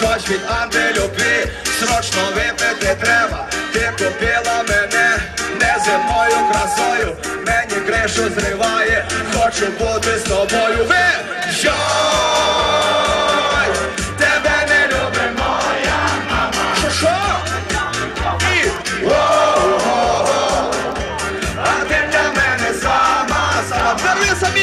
щось від антилюбві, срочно випити треба. Ти купила мене неземною красою, мені кришу зриває, хочу бути з тобою. Ви Йой! Тебе не любить моя мама. Що? І воу-воу-воу. А ти для мене сама, сама. Ви самі!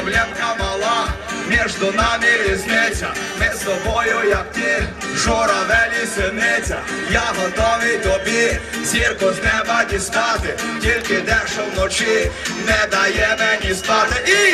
Проблемка мала, між нами різниця. Ми з тобою, як ти, журавелі синиця. Я готовий тобі зірку з неба дістати, тільки дешево вночі не дає мені спати. І